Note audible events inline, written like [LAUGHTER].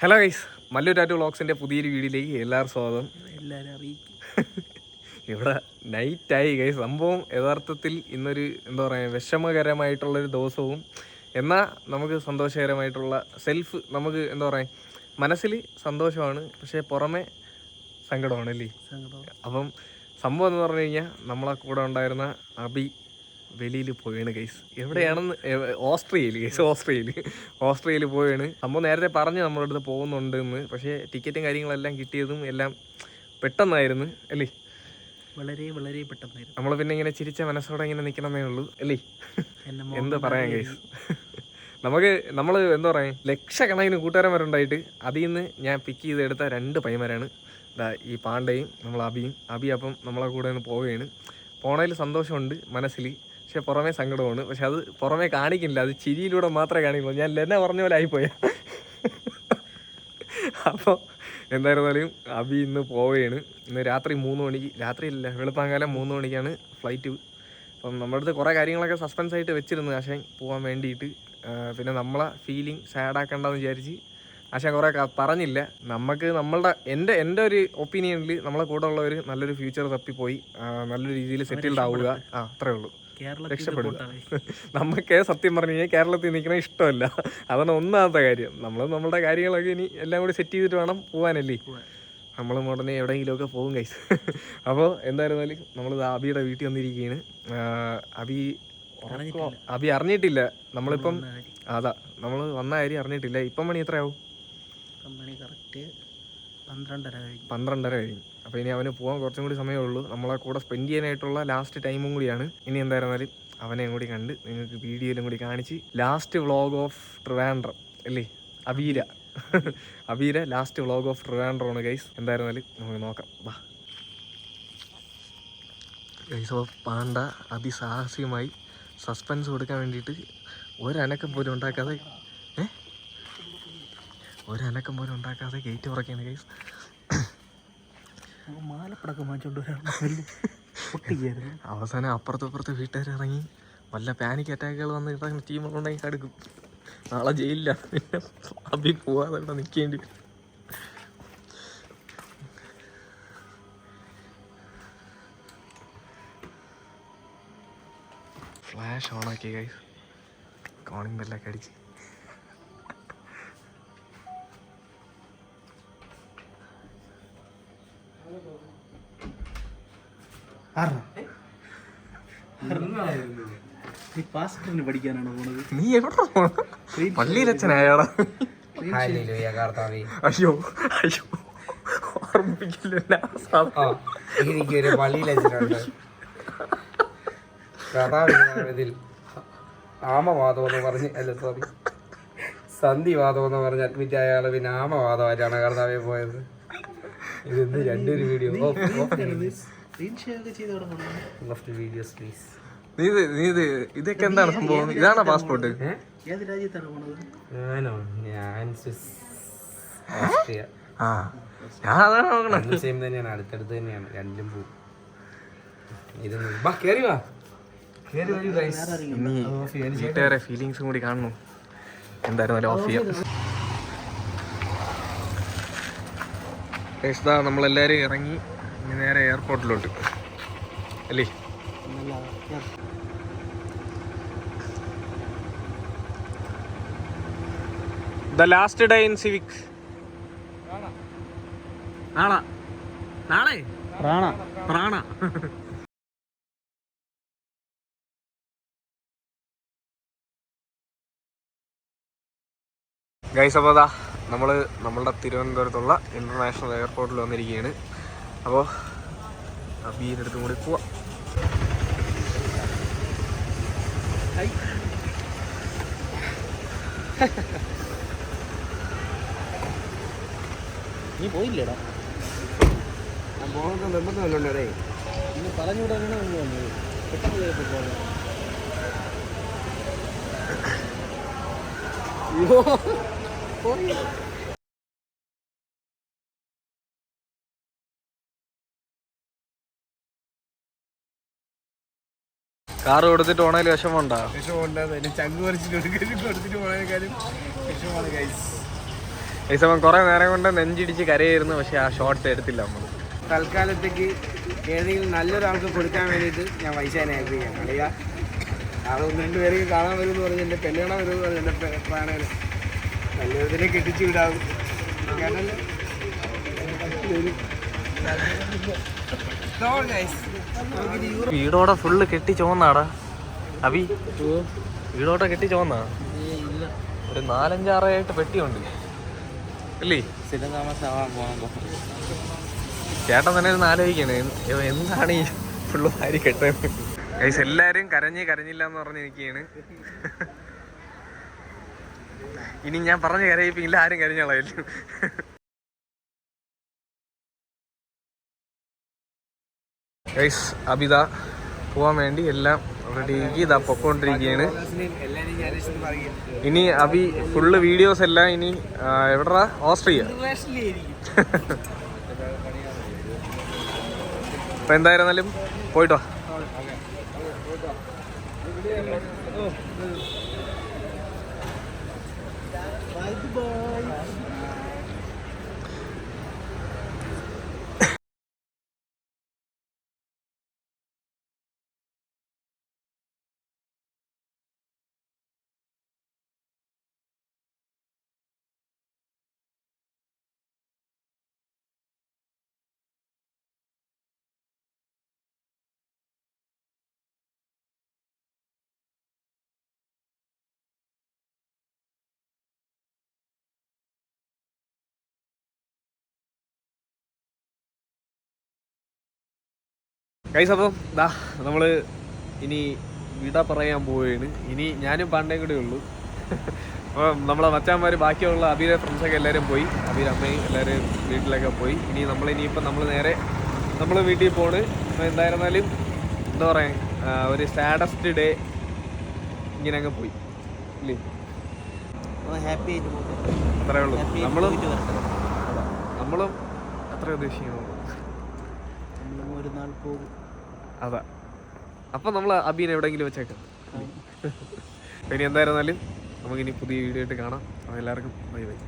Hello guys Mallu tattoo വ്ളോഗ്സിന്റെ പുതിയൊരു വീഡിയോയിലേക്ക് എല്ലാവർക്കും സ്വാഗതം. എല്ലാവരും അറിയിക്കും. ഇവിടെ നൈറ്റായി ഗൈസ് സംഭവം യഥാർത്ഥത്തിൽ ഇന്നൊരു എന്താ പറയുക വിഷമകരമായിട്ടുള്ളൊരു ദിവസവും എന്നാൽ നമുക്ക് സന്തോഷകരമായിട്ടുള്ള സെൽഫ് നമുക്ക് എന്താ പറയുക മനസ്സിൽ സന്തോഷമാണ് പക്ഷേ പുറമെ സങ്കടമാണ് അല്ലേ? അപ്പം സംഭവം എന്ന് പറഞ്ഞു കഴിഞ്ഞാൽ നമ്മളെ കൂടെ ഉണ്ടായിരുന്ന അബി വെളിയിൽ പോയാണ് ഗൈസ് എവിടെയാണെന്ന് ഓസ്ട്രേലിയ ഓസ്ട്രിയയിൽ ഗൈസ് ഓസ്ട്രിയയിൽ ഓസ്ട്രിയയിൽ പോയാണ്. സംഭവം നേരത്തെ പറഞ്ഞ് നമ്മുടെ അടുത്ത് പോകുന്നുണ്ട് എന്ന് പക്ഷേ ടിക്കറ്റും കാര്യങ്ങളെല്ലാം കിട്ടിയതും എല്ലാം പെട്ടെന്നായിരുന്നു അല്ലേ? വളരെ വളരെ പെട്ടെന്നായിരുന്നു. നമ്മൾ പിന്നെ ഇങ്ങനെ ചിരിച്ച മനസ്സോടെ ഇങ്ങനെ നിൽക്കണമെന്നേ ഉള്ളൂ അല്ലേ? എന്താ പറയാൻ ഗൈസ് നമുക്ക് നമ്മൾ എന്താ പറയുക ലക്ഷക്കണക്കിന് കൂട്ടുകാരന്മാരുണ്ടായിട്ട് അതിൽ നിന്ന് ഞാൻ പിക്ക് ചെയ്ത് എടുത്ത രണ്ട് പയ്യന്മാരാണ്. ദാ ഈ പാണ്ഡയും നമ്മൾ അബിയും. അബി അപ്പം നമ്മളെ കൂടെ ഒന്ന് പോവുകയാണ്. പോണതിൽ സന്തോഷമുണ്ട് മനസ്സിൽ പക്ഷെ പുറമേ സങ്കടമാണ്. പക്ഷെ അത് പുറമേ കാണിക്കില്ല അത് ചിരിയിലൂടെ മാത്രമേ കാണിക്കുള്ളൂ ഞാൻ ലെന്നെ പറഞ്ഞ പോലെ ആയിപ്പോയ. അപ്പോൾ എന്തായിരുന്നാലും അബി ഇന്ന് പോവുകയാണ്. ഇന്ന് രാത്രി മൂന്ന് മണിക്ക് രാത്രിയില്ല വെളുപ്പാങ്കാലം മൂന്ന് മണിക്കാണ് ഫ്ലൈറ്റ് അപ്പം നമ്മുടെ അടുത്ത് കുറേ കാര്യങ്ങളൊക്കെ സസ്പെൻസ് ആയിട്ട് വെച്ചിരുന്നു ആശാൻ പോകാൻ വേണ്ടിയിട്ട്. പിന്നെ നമ്മളെ ഫീലിംഗ് സാഡാക്കണ്ടെന്ന് വിചാരിച്ച് ആശാൻ കുറേ പറഞ്ഞില്ല. നമുക്ക് നമ്മളുടെ എന്റെ എന്റെ ഒരു ഒപ്പീനിയനിൽ നമ്മളെ കൂടെ ഉള്ളവർ നല്ലൊരു ഫ്യൂച്ചർ തപ്പിപ്പോയി. നല്ലൊരു രീതിയിൽ സെറ്റിൽഡ് ആവുക. ആ അത്രേ ഉള്ളൂ. രക്ഷപ്പെടുക. [LAUGHS] നമുക്ക് സത്യം പറഞ്ഞു കഴിഞ്ഞാൽ കേരളത്തിൽ നിൽക്കണ ഇഷ്ടമല്ല. അതാണ് ഒന്നാമത്തെ കാര്യം. നമ്മൾ നമ്മുടെ കാര്യങ്ങളൊക്കെ ഇനി എല്ലാം കൂടി സെറ്റ് ചെയ്തിട്ട് വേണം പോകാനല്ലേ. നമ്മൾ ഉടനെ എവിടെയെങ്കിലുമൊക്കെ പോകും കൈസ് [LAUGHS] അപ്പോൾ എന്തായിരുന്നാലും നമ്മൾ അബിയുടെ വീട്ടിൽ വന്നിരിക്കുകയാണ് അബി? അബി അറിഞ്ഞിട്ടില്ല. നമ്മളിപ്പം അതാ നമ്മൾ വന്ന കാര്യം അറിഞ്ഞിട്ടില്ല. ഇപ്പം മണി എത്രയാവും? മണി കറക്റ്റ് പന്ത്രണ്ടര കഴിഞ്ഞു. പന്ത്രണ്ടര കഴിഞ്ഞു. ഇനി അവന് പോകാൻ കുറച്ചും കൂടി സമയമേ ഉള്ളൂ. നമ്മളെ കൂടെ സ്പെൻഡ് ചെയ്യാനായിട്ടുള്ള ലാസ്റ്റ് ടൈമും കൂടിയാണ്. ഇനി എന്തായിരുന്നാലും അവനെ കൂടി കണ്ട് നിങ്ങൾക്ക് വീഡിയോയിലും കൂടി കാണിച്ച് ലാസ്റ്റ് വ്ളോഗ് ഓഫ് ട്രിവാൻഡ്രം അല്ലേ? Abeera Abeera last vlog of Trivandrum ആണ് ഗൈസ് എന്തായിരുന്നാലും നമുക്ക് നോക്കാം. വാ. ഗൈസ് ഓഫ് പാണ്ട അതിസാഹസികമായി സസ്പെൻസ് കൊടുക്കാൻ വേണ്ടിയിട്ട് ഒരനക്കം പോലും ഉണ്ടാക്കാതെ ഒരനക്കം പോലും ഉണ്ടാക്കാതെ ഗേറ്റ് തുറക്കുകയാണ് കേസ് മാലപ്പടക്കം വാങ്ങിച്ചോണ്ട് അവസാനം അപ്പുറത്തും അപ്പുറത്ത് വീട്ടുകാർ ഇറങ്ങി. വല്ല പാനിക് അറ്റാക്കുകൾ വന്ന് ഇറങ്ങി ടീമുകളുണ്ടെങ്കിൽ കടുക്കും നാളെ ജയിലില്ല. പിന്നെ അബി പോവാതെ ഇവിടെ നിൽക്കേണ്ടി വരും. ഫ്ലാഷ് ഓണാക്കി ഗൈസ് കോണിംഗ് ബെല്ലൊക്കെ അടിച്ച്. നീ പാസ്റ്ററിന് പഠിക്കാനാണോ പോണത്? നീ എവിടെ പോണം പള്ളിയിലച്ഛനായാടാ ഹല്ലേലൂയ കർത്താവേ. അയ്യോ അയ്യോ. ഓർമ്മിപ്പിക്കില്ല എനിക്കൊരു ആമവാദം എന്ന് പറഞ്ഞ് അല്ല സോറി സന്ധിവാദം എന്ന് പറഞ്ഞ് അഡ്മിറ്റ് ആയ ആൾ പിന്നെ ആമവാദമായിട്ടാണ് കർത്താവെ പോയത്. ഇതെന്ത് ഒരു വീഡിയോ വീഡിയോസ് പ്ലീസ് നീ ഇത് നീ ഇതൊക്കെ എന്താണ് സംഭവം? ഇതാണോ പാസ്പോർട്ട് ഏത് രാജ്യത്താണ് പോണത്? ഞാനോ? ഞാൻ സ്വിസ് ഓസ്ട്രിയ ആ ഞാൻ അതാണ് നോക്കണം രണ്ടും സെയിം തന്നെയാണ്. അടുത്തടുത്ത് തന്നെയാണ്. രണ്ടും പോവും ഇതൊന്നും വാ കേറി വാ. കേറി വരൂ ഗൈസ് ഇനി വീട്ടുകാരെ ഫീലിങ്സും കൂടി കാണുന്നു. എന്തായിരുന്നാലും ഓഫ് ചെയ്യാം. ഇതാ നമ്മളെല്ലാവരും ഇറങ്ങി ഇനി നേരെ എയർപോർട്ടിലോട്ട് അല്ലേ? The last day in Civic നാളെ. നാളെ? പ്രാണ. പ്രാണ. ഗൈസ് അപ്പോൾ നമ്മൾ നമ്മളുടെ തിരുവനന്തപുരത്തുള്ള ഇന്റർനാഷണൽ എയർപോർട്ടിൽ വന്നിരിക്കുകയാണ് അപ്പോൾ അബീന്റെ അടുത്തും കൂടി പോവാം. നീ പോയില്ലേടാ? പോകുന്ന നിർബന്ധമല്ലേ നീ പറഞ്ഞുവിടാനാണ് നമ്മൾ വന്നത്. പെട്ടെന്ന് കയറി പോകാം കാറ് കൊടുത്തിട്ട് ഓണയിൽ വിഷമമുണ്ടോ? വിഷമം കുറെ നേരം കൊണ്ട് നെഞ്ചിടിച്ച് കരയായിരുന്നു പക്ഷെ ആ ഷോർട്സ് എടുത്തില്ല നമ്മൾ തൽക്കാലത്തേക്ക് ഏതെങ്കിലും നല്ലൊരാൾക്ക് കൊടുക്കാൻ വേണ്ടിയിട്ട് ഞാൻ പൈസേനെ ചെയ്യാൻ കളിയ നാളെ ഒന്ന് രണ്ട് പേർക്ക് കാണാൻ വരുമെന്ന് പറഞ്ഞ് എന്റെ കല്യാണം വരുമെന്ന് പറഞ്ഞ് എന്റെ പ്രാണന്. നല്ലതിനെ കെട്ടിച്ചു വിടാവും വീടോടെ ഫുള്ള് കെട്ടി ചോന്നാടാ അബി വീടോടെ കെട്ടി ചോന്നാ ഒരു നാലഞ്ചാറായിട്ട് പെട്ടിയുണ്ട്. അല്ലേ? സ്ഥിരം ചേട്ടൻ തന്നെ ഒന്ന് ആലോചിക്കണേ എന്താണ് ഈ ഫുള്ള് വാരി കെട്ടേ ഗൈസ് എല്ലാരും കരഞ്ഞ് കരഞ്ഞില്ല എന്ന് പറഞ്ഞിരിക്കുകയാണ് ഇനി ഞാൻ പറഞ്ഞു കരയിപ്പിക്കില്ല ആരും കരഞ്ഞോളായിരുന്നു ഗൈസ് അബിത പോവാൻ വേണ്ടി എല്ലാം റെഡി ഇതാ പൊക്കോണ്ടിരിക്കുകയാണ് ഇനി അബി ഫുള്ള് വീഡിയോസ് എല്ലാം ഇനി എവിടാ ഓസ്ട്രിയ. അപ്പൊ എന്തായിരുന്നാലും പോയിട്ടോ. Bye, bye. ഗൈസ് അപ്പം ദാ നമ്മൾ ഇനി വിട പറയാൻ പോവുകയാണ്. ഇനി ഞാനും പാണ്ടേ കൂടെ ഉള്ളൂ. അപ്പം നമ്മളെ മച്ചാന്മാർ ബാക്കിയുള്ള അബീരെ ഫ്രണ്ട്സൊക്കെ എല്ലാവരും പോയി. അബീർ അമ്മയും എല്ലാവരും വീട്ടിലൊക്കെ പോയി. ഇനി നമ്മൾ ഇനിയിപ്പം നമ്മൾ നേരെ നമ്മൾ വീട്ടിൽ പോണ്. എന്തായിരുന്നാലും എന്താ പറയുക ഒരു സാഡസ്റ്റ് ഡേ ഇങ്ങനെ അങ്ങ് പോയി. ഇല്ലേ? ഹാപ്പി അത്രേ ഉള്ളൂ. നമ്മളും നമ്മളും അത്ര ഉദ്ദേശിക്കുന്നു. നാൾ പോകും അതാ. അപ്പം നമ്മൾ അബീനെ എവിടെയെങ്കിലും വെച്ചേക്കാം. ഇനി എന്തായിരുന്നാലും നമുക്കിനി പുതിയ വീഡിയോ ആയിട്ട് കാണാം. എല്ലാവർക്കും ബൈ ബൈ.